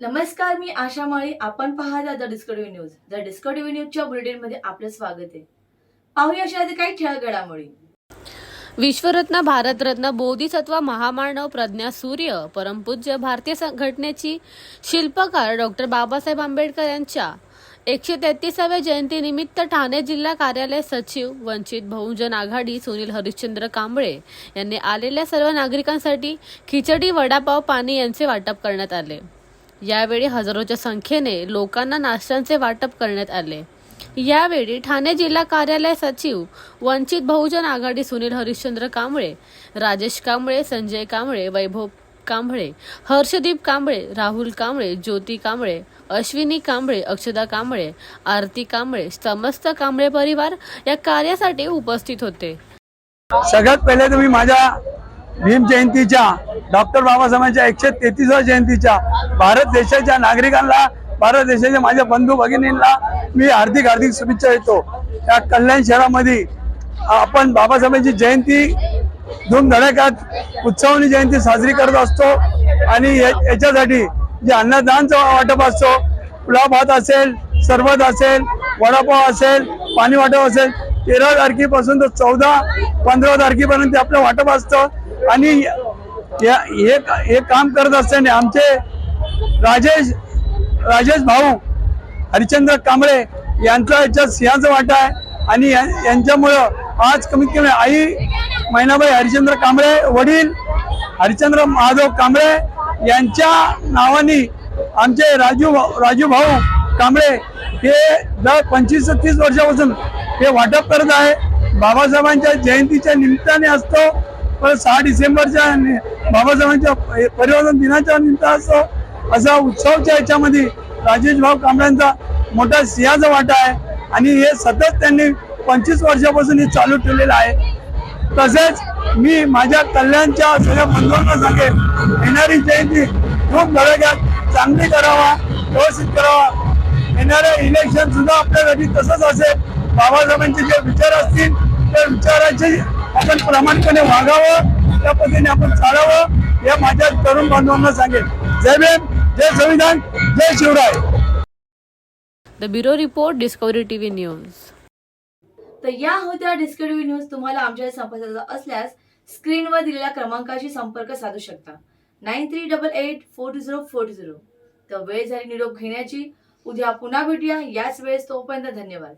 नमस्कार मी आशा माळी. आपण पाहता the discovery news. The discovery न्यूजच्या बुलेटिनमध्ये आपलं स्वागत आहे. पाहूया अशा काही ठळक घडामोडी विश्वरत्न भारतरत्न बोधिसत्व महामानव प्रज्ञा सूर्य परमपूज्य भारतीय संघटनेची शिल्पकार डॉक्टर बाबासाहेब आंबेडकर यांच्या एकशे तेहतीसाव्या जयंतीनिमित्त ठाणे जिल्हा कार्यालय सचिव वंचित बहुजन आघाडी सुनील हरिश्चंद्र कांबळे यांनी आलेल्या सर्व नागरिकांसाठी खिचडी वडापाव पाणी यांचे वाटप करण्यात आले. यावेळी हजारोच्या संख्येने लोकांना नाश्त्यांचे वाटप करण्यात आले. यावेळी ठाणे जिल्हा कार्यालय सचिव वंचित बहुजन आघाडी सुनील हरिश्चंद्र कांबळे राजेश कांबळे संजय कांबळे वैभव कांबळे हर्षदीप कांबळे राहुल कांबळे ज्योती कांबळे अश्विनी कांबळे अक्षदा कांबळे आरती कांबळे समस्त कांबळे परिवार या कार्यासाठी उपस्थित होते. सगळ्यात पहिले तुम्ही माझ्या भीम जयंतीच्या डॉक्टर बाबासाहेबांच्या एकशे तेहतीसव्या जयंतीच्या भारत देशाच्या नागरिकांना भारत देशाच्या माझ्या बंधू भगिनींना मी हार्दिक हार्दिक शुभेच्छा देतो. त्या कल्याण शहरामध्ये आपण बाबासाहेबांची जयंती धूमधडाक्यात उत्सवनी जयंती साजरी करत असतो आणि या- याच्यासाठी जे अन्नदानचं वाटप असतो पुलाव भात असेल सरबत असेल वडापाव असेल पाणी वाटप असेल तेरा तारखेपासून तर चौदा पंधरा तारखेपर्यंत आपलं वाटप असतं. आणि हे हे काम करत असताना आमचे राजेश राजेश भाऊ हरिचंद्र कांबळे यांचा याच्यात सिंहाचा वाटा आहे. आणि या- यांच्यामुळं आज कमीत कमी आई मैनाबाई हरिचंद्र कांबळे वडील हरिचंद्र महादेव कांबळे यांच्या नावाने आमचे राजू राजू भाऊ कांबळे हे दर पंचवीस ते तीस वर्षापासून हे वाटप करत आहे. बाबासाहेबांच्या जयंतीच्या निमित्ताने असतो. पण सहा डिसेंबरच्या बाबासाहेबांच्या परिवर्तन दिनाच्या निमित्त असतो. असा उत्सवच्या याच्यामध्ये राजेश भाऊ कांबळ्यांचा मोठा सिंहाचा वाटा आहे. आणि हे सतत त्यांनी पंचवीस वर्षापासून हे चालू ठेवलेलं आहे. तसेच मी माझ्या कल्याणच्या सगळ्या बंधूंना सांगेन येणारी जयंती खूप धडाक्यात चांगली करावा व्यवस्थित करावा. येणारे इलेक्शन सुद्धा आपल्यासाठी तसंच असेल. बाबासाहेबांचे जे विचार असतील त्या विचाराचे आपण प्रामाणिकपणे वागावं त्या पद्धतीने आपण चालावं हे माझ्या तरुण बांधवांना सांगेन. जय भीम जय संविधान जय Shivrai. The bureau report discovery TV news तर या होत्या डिस्कवरी न्यूज तुम्हाला आमच्या संपर्काचा असल्यास स्क्रीनवर दिलेल्या क्रमांकाशी संपर्क साधू शकता. Nine three double eight four two zero four two zero. तर वेळ झाली निरोप घेण्याची. उद्या पुन्हा भेटूया. याच वेळेस तोपर्यंत धन्यवाद.